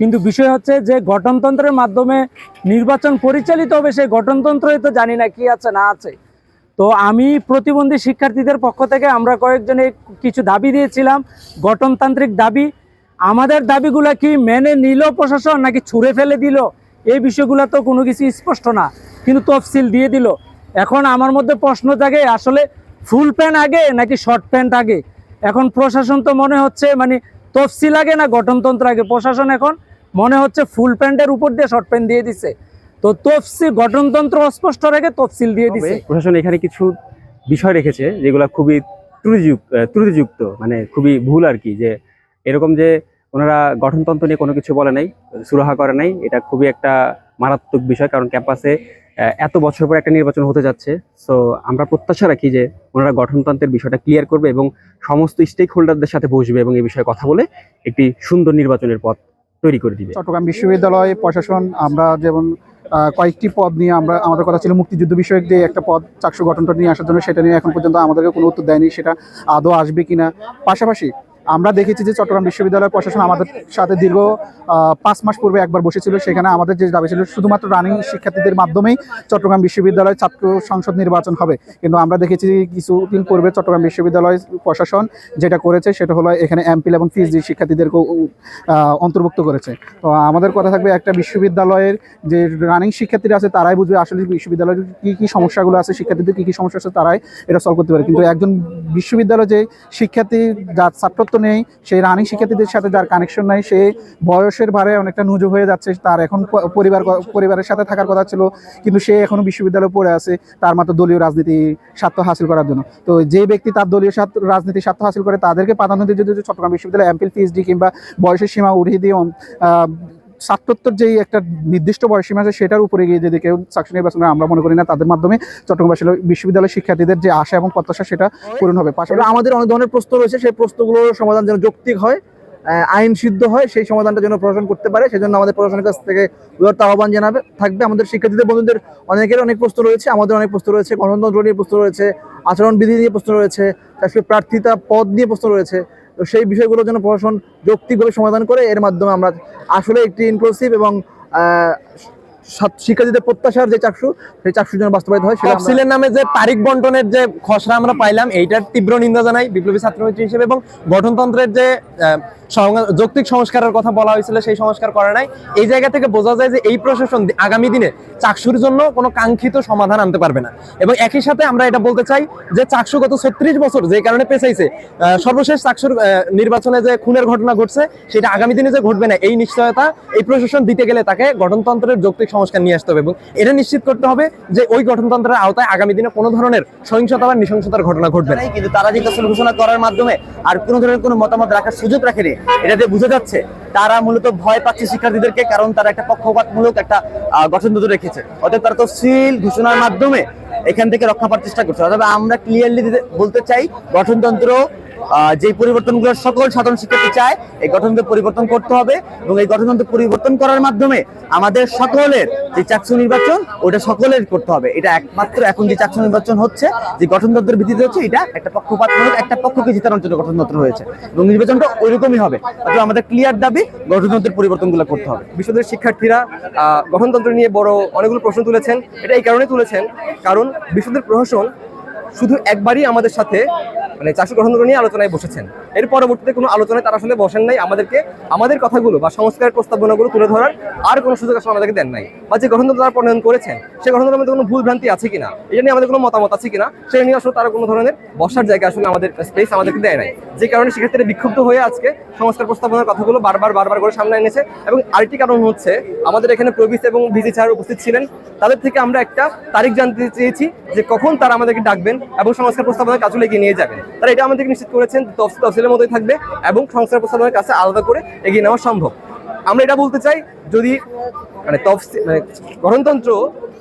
কিন্তু বিষয় হচ্ছে যে গঠনতন্ত্রের মাধ্যমে নির্বাচন পরিচালিত হবে সেই গঠনতন্ত্রই তো জানি না কি আছে, না আছে। তো আমি প্রতিবন্ধী শিক্ষার্থীদের পক্ষ থেকে আমরা কয়েকজনে কিছু দাবি দিয়েছিলাম, গঠনতান্ত্রিক দাবি। আমাদের দাবিগুলো কি মেনে নিল প্রশাসন নাকি ছুঁড়ে ফেলে দিল? এই বিষয়গুলো তো কোনো কিছু স্পষ্ট না, কিন্তু তফসিল দিয়ে দিল। এখন আমার মধ্যে প্রশ্ন জাগে, আসলে ফুল প্যান্ট আগে নাকি শর্ট প্যান্ট আগে? এখন প্রশাসন তো মনে হচ্ছে মানে তফসিল আগে না গঠনতন্ত্র আগে প্রশাসন এখন মনে হচ্ছে ফুল প্যান্টের উপর দিয়ে শর্ট প্যান্ট দিয়ে দিছে। তো তফসিল গঠনতন্ত্র অস্পষ্ট রেখে তফসিল দিয়ে দিছে। প্রশাসন এখানে কিছু বিষয় রেখেছে যেগুলো খুবই ত্রুটিযুক্ত ত্রুটিযুক্ত মানে খুবই ভুল আর কি যে এরকম যে ওনারা গঠনতন্ত্র নিয়ে কোনো কিছু বলে নাই সুরাহা করে নাই এটা খুবই একটা মারাত্মক বিষয় কারণ ক্যাম্পাসে এত বছর পর একটা নির্বাচন হতে যাচ্ছে। সো আমরা প্রত্যাশা রাখি যে ওনারা গঠনতন্ত্রের বিষয়টা ক্লিয়ার করবে এবং সমস্ত স্টেক হোল্ডারদের সাথে বসবে এবং এই বিষয়ে কথা বলে একটি সুন্দর নির্বাচনের পথ তৈরি করে দিবে। চট্টগ্রাম বিশ্ববিদ্যালয় প্রশাসন, আমরা যেমন কয়েকটি পদ নিয়ে আমরা, আমাদের কথা ছিল মুক্তিযুদ্ধ বিষয়ক যে একটা পদ চাকসু গঠনটা নিয়ে আসার জন্য, সেটা নিয়ে এখন পর্যন্ত আমাদেরকে কোনো উত্তর দেয়নি, সেটা আদৌ আসবে কিনা। পাশাপাশি আমরা দেখেছি যে চট্টগ্রাম বিশ্ববিদ্যালয় প্রশাসন আমাদের সাথে দীর্ঘ পাঁচ মাস পূর্বে একবার বসেছিল। সেখানে আমাদের যে দাবি ছিল শুধুমাত্র রানিং শিক্ষার্থীদের মাধ্যমেই চট্টগ্রাম বিশ্ববিদ্যালয় ছাত্র সংসদ নির্বাচন হবে। কিন্তু আমরা দেখেছি কিছুদিন পূর্বে চট্টগ্রাম বিশ্ববিদ্যালয় প্রশাসন যেটা করেছে সেটা হলো এখানে এমপিল এবং পিএইচডি শিক্ষার্থীদেরকে আহ, অন্তর্ভুক্ত করেছে। তো আমাদের কথা থাকবে একটা বিশ্ববিদ্যালয়ের যে রানিং শিক্ষার্থীরা আছে তারাই বুঝবে আসলে বিশ্ববিদ্যালয়ের কী কী সমস্যাগুলো আছে শিক্ষার্থীদের কী কী সমস্যা আছে তারাই এটা সলভ করতে পারে। কিন্তু একজন বিশ্ববিদ্যালয়ে যে শিক্ষার্থী যার ছাত্রত্ব নেই, সেই রানিং শিক্ষার্থীদের সাথে যার কানেকশন নাই, সে বয়সের ভারে অনেকটা নুজু হয়ে যাচ্ছে, তার এখন পরিবার পরিবারের সাথে থাকার কথা ছিল, কিন্তু সে এখনও বিশ্ববিদ্যালয়ে পড়ে আছে, তার মাত্র দলীয় রাজনীতি স্বার্থ হাসিল করার জন্য। তো যে ব্যক্তি তার দলীয় রাজনীতি স্বার্থ হাসিল করে, তাদেরকে প্রাধান্য দিয়ে যদি চট্টগ্রাম বিশ্ববিদ্যালয় এমপিল পিএইচডি কিংবা বয়সের সীমা উঠিয়ে দিয়ে ছাত্রত্বর যেই একটা নির্দিষ্ট বয়স সীমা আছে সেটার উপরে গিয়ে যদি কেউ চাকরি নির্বাচন আমরা মনে করি না তাদের মাধ্যমে চট্টগ্রাম বিশ্ববিদ্যালয়- বিশ্ববিদ্যালয় শিক্ষার্থীদের যে আশা এবং প্রত্যাশা সেটা পূরণ হবে। পাশাপাশি আমাদের অনেক ধরনের প্রশ্ন রয়েছে সেই প্রশ্নগুলোর সমাধান যেন যৌক্তিক হয় আইন সিদ্ধ হয় সেই সমাধানটা যেন প্রশাসন করতে পারে সেজন্য আমাদের প্রশাসনের কাছ থেকে উদারত আহ্বান জানাবে থাকবে। আমাদের শিক্ষার্থীদের বন্ধুদের অনেকের অনেক প্রশ্ন রয়েছে আমাদের অনেক প্রশ্ন রয়েছে গণতন্ত্র নিয়ে প্রশ্ন রয়েছে আচরণবিধি নিয়ে প্রশ্ন রয়েছে তারপরে প্রার্থিতা পদ নিয়ে প্রশ্ন রয়েছে। তো সেই বিষয়গুলো যেন প্রশাসন যৌক্তিকভাবে সমাধান করে, এর মাধ্যমে আমরা আসলে একটি ইনক্লুসিভ এবং শিক্ষার্থীদের প্রত্যাশার যে চাকসু, সেই চাকসু যেন বাস্তবায়িত হয়। তফসিলের নামে যে তারিখ বন্টনের যে খসড়া আমরা পাইলাম, এইটার তীব্র নিন্দা জানাই বিপ্লবী ছাত্রমিত্র হিসেবে এবং গঠনতন্ত্রের যে যৌক্তিক সংস্কারের কথা বলা হয়েছিল, সেই সংস্কার করে নাই। এই জায়গা থেকে বোঝা যায় যে এই প্রশাসন আগামী দিনে চাকসুর জন্য কোনো কাঙ্ক্ষিত সমাধান আনতে পারবে না। এবং একই সাথে আমরা এটা বলতে চাই যে চাকসু গত ছত্রিশ বছর যে কারণে পেছাইছে সর্বশেষ চাকসুর নির্বাচনে যে খুনের ঘটনা ঘটছে, সেটা আগামী দিনে যে ঘটবে না, এই নিশ্চয়তা এই প্রশাসন দিতে গেলে তাকে গঠনতন্ত্রের যৌক্তিক সংস্কার নিয়ে আসতে হবে এবং এটা নিশ্চিত করতে হবে যে ওই গঠনতন্ত্রের আওতায় আগামী দিনে কোনো ধরনের সহিংসতা বা নৃশংসতার ঘটনা ঘটবে কিন্তু তারা যে তফসিল ঘোষণা করার মাধ্যমে আর কোনো ধরনের কোনো মতামত রাখার সুযোগ রাখেনি, এটা দিয়ে বোঝা যাচ্ছে, তারা মূলত ভয় পাচ্ছে শিক্ষার্থীদেরকে কারণ তারা একটা পক্ষপাতমূলক একটা গঠনতন্ত্র রেখেছে। অতএব তারা তফসিল ঘোষণার মাধ্যমে এখান থেকে রক্ষা পাওয়ার চেষ্টা করছে। তবে আমরা ক্লিয়ারলি বলতে চাই গঠনতন্ত্র যে পরিবর্তনগুলো সকল সাধারণ শিক্ষার্থী চায়, এই গঠনতন্ত্র পরিবর্তন করতে হবে এবং এই গঠনতন্ত্র পরিবর্তন করার মাধ্যমে আমাদের সকলের যে চাকসু নির্বাচন, ওটা সকলের করতে হবে। এটা একমাত্র এখন যে চাকসু নির্বাচন হচ্ছে, যে গঠনতন্ত্রের ভিত্তিতে হচ্ছে, এটা একটা পক্ষপাতমূলক একটা পক্ষকে জিতানোর জন্য গঠনতন্ত্র হয়েছে। এবং নির্বাচনটা ওইরকমই হবে। অথবা আমাদের ক্লিয়ার দাবি, গঠনতন্ত্রের পরিবর্তনগুলো করতে হবে। বিশ্ববিদ্যালয়ের শিক্ষার্থীরা গঠনতন্ত্র নিয়ে বড় অনেকগুলো প্রশ্ন তুলেছেন। এটা এই কারণে তুলেছেন, কারণ বিশ্ববিদ্যালয় প্রশাসন শুধু একবারই আমাদের সাথে মানে চাষি গ্রহণগুলো নিয়ে আলোচনায় বসেছেন। এর পরবর্তীতে কোনো আলোচনায় তারা আসলে বসেন নাই। আমাদেরকে, আমাদের কথাগুলো বা সংস্কারের প্রস্তাবনাগুলো তুলে ধরার আর কোনো সুযোগ আসলে আমাদেরকে দেন নাই। বা যে গঠনতন্ত্র তারা প্রণয়ন করেছেন সেই গঠনতন্ত্রের মধ্যে কোনো ভুল ভ্রান্তি আছে কিনা, এটা নিয়ে আমাদের কোনো মতামত আছে কিনা, সেটা নিয়ে আসলে তারা কোনো ধরনের বসার জায়গা আসলে আমাদের স্পেস আমাদেরকে দেয় নাই। যে কারণে সেক্ষেত্রে বিক্ষুব্ধ হয়ে আজকে সংস্কার প্রস্তাবনার কথাগুলো বারবার বারবার করে সামনে এনেছে। এবং আরেকটি কারণ হচ্ছে, আমাদের এখানে প্রবিস এবং ভিজি স্যার উপস্থিত ছিলেন। তাদের থেকে আমরা একটা তারিখ জানতে চেয়েছি যে কখন তারা আমাদেরকে ডাকবেন এবং সংস্কার প্রস্তাবনার কাজগুলো এগিয়ে নিয়ে যাবেন। তারা এটা আমাদেরকে নিশ্চিত করেছেন তফসিল তফসিলের মতোই থাকবে এবং সংসার প্রস্তাবনার কাছে আলাদা করে এগিয়ে নেওয়া সম্ভব। আমরা এটা বলতে চাই, যদি মানে তফসিল মানে গণতন্ত্র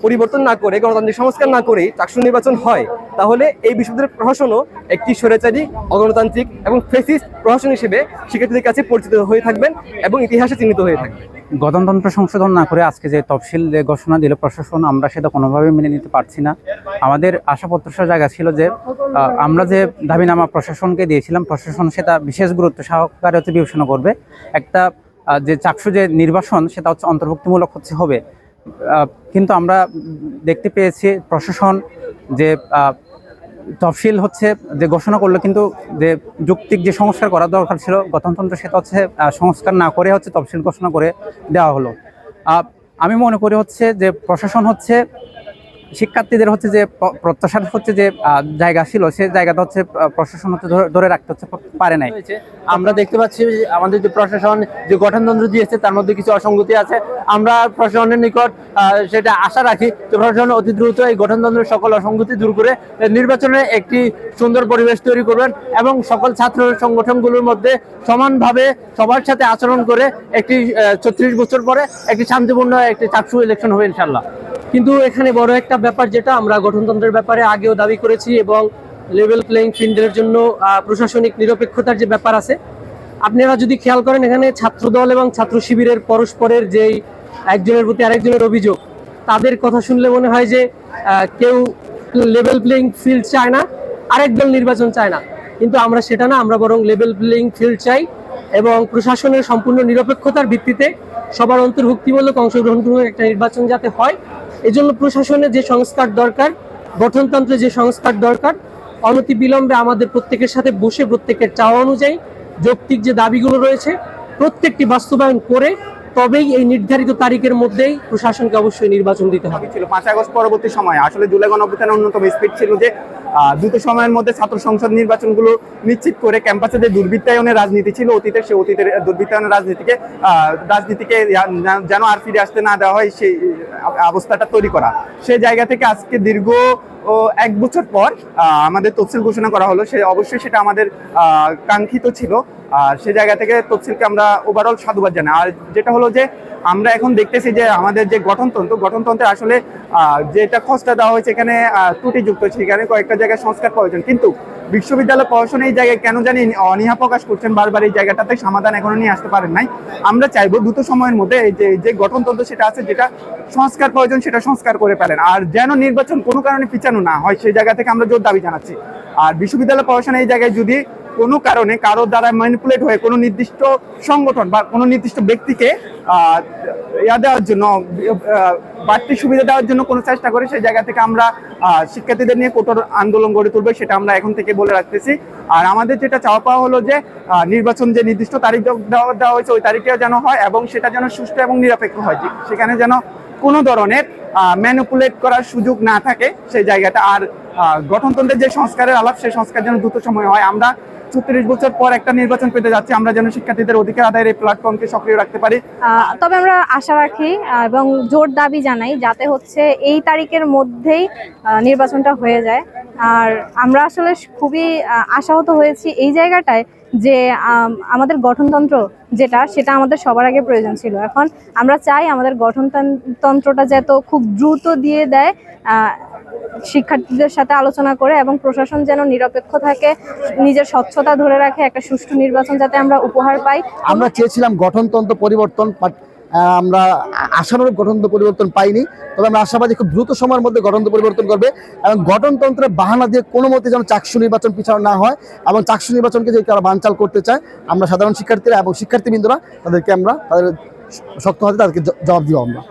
পরিবর্তন না করে, গণতান্ত্রিক সংস্কার না করেই চাকসু নির্বাচন হয়, তাহলে এই বিশ্ববিদ্যালয়ের প্রশাসনও একটি স্বৈরাচারী, অগণতান্ত্রিক এবং ফেসিস্ট প্রশাসন হিসেবে শিক্ষার্থীদের কাছে পরিচিত হয়ে থাকবেন এবং ইতিহাসে চিহ্নিত হয়ে থাকবেন। গণতন্ত্র সংশোধন না করে আজকে যে তফসিল ঘোষণা দিল প্রশাসন, আমরা সেটা কোনোভাবে মেনে নিতে পারছি না। আমাদের আশা জায়গা ছিল যে আমরা যে দাবিনামা প্রশাসনকে দিয়েছিলাম, প্রশাসন সেটা বিশেষ গুরুত্ব সহকারে হচ্ছে বিবেচনা করবে। একটা যে চাকসু যে নির্বাসন, সেটা হচ্ছে অন্তর্ভুক্তিমূলক হচ্ছে হবে। কিন্তু আমরা দেখতে পেয়েছি প্রশাসন যে তফসিল হচ্ছে যে ঘোষণা করল কিন্তু যে যুক্তিক যে সংস্কার করা দরকার ছিল গঠনতন্ত্র সেটা হচ্ছে সংস্কার না করে হচ্ছে তফসিল ঘোষণা করে দেওয়া হলো। আমি মনে করি হচ্ছে যে প্রশাসন হচ্ছে শিক্ষার্থীদের হচ্ছে যে প্রত্যাশার হচ্ছে যে জায়গা ছিল, সে জায়গাটা হচ্ছে প্রশাসন হচ্ছে ধরে- রাখতে হচ্ছে পারে নাই। আমরা দেখতে পাচ্ছি আমাদের যে প্রশাসন যে গঠনতন্ত্র দিয়েছে, তার মধ্যে কিছু অসঙ্গতি আছে। আমরা প্রশাসনের নিকট সেটা আশা রাখি যে প্রশাসন অতি দ্রুত এই গঠনতন্ত্রের সকল অসঙ্গতি দূর করে নির্বাচনে একটি সুন্দর পরিবেশ তৈরি করবেন এবং সকল ছাত্র সংগঠনগুলোর মধ্যে সমানভাবে সবার সাথে আচরণ করে একটি ছত্রিশ বছর পরে একটি শান্তিপূর্ণ একটি চাকসু ইলেকশন হবে ইনশাল্লাহ কিন্তু এখানে বড় একটা ব্যাপার যেটা আমরা গঠনতন্ত্রের ব্যাপারে আগেও দাবি করেছি এবং লেভেল প্লেইং ফিল্ডের জন্য প্রশাসনিক নিরপেক্ষতার যে ব্যাপার আছে, আপনারা যদি খেয়াল করেন এখানে ছাত্রদল এবং ছাত্র শিবিরের পরস্পরের যেই একজনের প্রতি আরেকজনের অভিযোগ, তাদের কথা শুনলে মনে হয় যে কেউ লেভেল প্লেইং ফিল্ড চায় না, আরেক দল নির্বাচন চায় না। কিন্তু আমরা সেটা না, আমরা বরং লেভেল প্লেইং ফিল্ড চাই এবং প্রশাসনের সম্পূর্ণ নিরপেক্ষতার ভিত্তিতে সবার অন্তর্ভুক্তিমূলক অংশগ্রহণমূলক একটা নির্বাচন যাতে হয় এজন্য প্রশাসনে যে সংস্কার দরকার, গঠনতন্ত্রে যে সংস্কার দরকার, অনতি বিলম্বে আমাদের প্রত্যেকের সাথে বসে প্রত্যেকের চাওয়া অনুযায়ী যৌক্তিক যে দাবিগুলো রয়েছে, প্রত্যেকটি বাস্তবায়ন করে তবেই এই নির্ধারিত তারিখের মধ্যেই প্রশাসনকে অবশ্যই নির্বাচন দিতে হবে। ছিল পাঁচ আগস্ট পরবর্তী সময়। আসলে জুলাই গণঅভ্যুত্থানের অন্যতম স্পিড ছিল যে দ্রুত সময়ের মধ্যে ছাত্র সংসদ নির্বাচনগুলো নিশ্চিত করে ক্যাম্পাসে যে দুর্বৃত্তায়নের রাজনীতি ছিল অতীতের সেই অতীতের দুর্বৃত্তায়নের রাজনীতিকে রাজনীতিকে যেন আর ফিরে আসতে না দেওয়া হয়, সেই অবস্থাটা তৈরি করা। সেই জায়গা থেকে আজকে দীর্ঘ, ও, এক বছর পর আমাদের তফসিল ঘোষণা করা হলো। সে অবশ্যই সেটা আমাদের কাঙ্ক্ষিত ছিল। আর সে জায়গা থেকে তফসিলকে আমরা ওভারঅল সাধুবাদ জানাই। আর যেটা হলো যে আমরা এখন দেখতেছি যে আমাদের যে গঠনতন্ত্র, গঠনতন্ত্রে আসলে যেটা খসড়া দেওয়া হয়েছে এখানে ত্রুটিযুক্ত সেখানে কয়েকটা জায়গায় সংস্কার প্রয়োজন কিন্তু বিশ্ববিদ্যালয় প্রশাসন এই জায়গায় কেন জানি অনীহা প্রকাশ করছেন বারবার এই জায়গাটাতে, সমাধান এখনও নিয়ে আসতে পারেন নাই। আমরা চাইব দ্রুত সময়ের মধ্যে যে যে গঠনতন্ত্র সেটা আছে, যেটা সংস্কার প্রয়োজন সেটা সংস্কার করে ফেলেন। আর যেন নির্বাচন কোনো কারণে পিছানো না হয়, সেই জায়গা থেকে আমরা জোর দাবি জানাচ্ছি। আর বিশ্ববিদ্যালয় প্রশাসন এই জায়গায় যদি কোনো কারণে কারোর দ্বারা ম্যানিপুলেট হয়ে কোনো নির্দিষ্ট সংগঠন বা কোনো নির্দিষ্ট ব্যক্তিকে ইয়া দেওয়ার জন্য বাড়তি সুবিধা দেওয়ার জন্য কোনো চেষ্টা করে, সেই জায়গা থেকে আমরা শিক্ষার্থীদের নিয়ে কঠোর আন্দোলন গড়ে তুলবে সেটা আমরা এখন থেকে বলে রাখতেছি। আর আমাদের যেটা চাওয়া পাওয়া হলো যে নির্বাচন যে নির্দিষ্ট তারিখ দেওয়া দেওয়া হয়েছে, ওই তারিখটা যেন হয় এবং সেটা যেন সুষ্ঠু এবং নিরপেক্ষ হয়। সেখানে যেন কোনো ধরনের ম্যানিপুলেট করার সুযোগ না থাকে, সেই জায়গাটা। আর গঠনতন্ত্রের যে সংস্কারের আলাপ, সেই সংস্কার যেন দ্রুত সময় হয়। আমরা ছত্রিশ বছর পর একটা নির্বাচন পেতে যাচ্ছি। আমরা যেন শিক্ষার্থীদের অধিকার আদায়ের এই প্ল্যাটফর্মকে সক্রিয় রাখতে পারি। তবে আমরা আশা রাখি এবং জোর দাবি জানাই যাতে হচ্ছে এই তারিখের মধ্যেই নির্বাচনটা হয়ে যায়। আর আমরা আসলে খুবই আশাহত হয়েছি এই জায়গাটায় যে আমাদের গঠনতন্ত্র যেটা, সেটা আমাদের সবার আগে প্রয়োজন ছিল। এখন আমরা চাই আমাদের গঠনতন্ত্রটা যত খুব দ্রুত দিয়ে দেয় শিক্ষার্থীদের সাথে আলোচনা করে এবং প্রশাসন যেন নিরপেক্ষ থাকে, নিজের স্বচ্ছতা ধরে রাখে, একটা সুষ্ঠু নির্বাচন যাতে আমরা উপহার পাই। আমরা চেয়েছিলাম গঠনতন্ত্র পরিবর্তন আমরা আশানুরূপ গঠনতন্ত্র পরিবর্তন পাইনি। তবে আমরা আশাবাদী খুব দ্রুত সময়ের মধ্যে গঠনতন্ত্র পরিবর্তন করবে এবং গঠনতন্ত্রের বাহানা দিয়ে কোনো মতে যেন চাকসু নির্বাচন পিছানো না হয় এবং চাকসু নির্বাচনকে যদি তারা বানচাল করতে চায়, আমরা সাধারণ শিক্ষার্থীরা এবং শিক্ষার্থীবৃন্দরা তাদেরকে আমরা, তাদের শক্ত হাতে তাদেরকে জবাব দিব আমরা।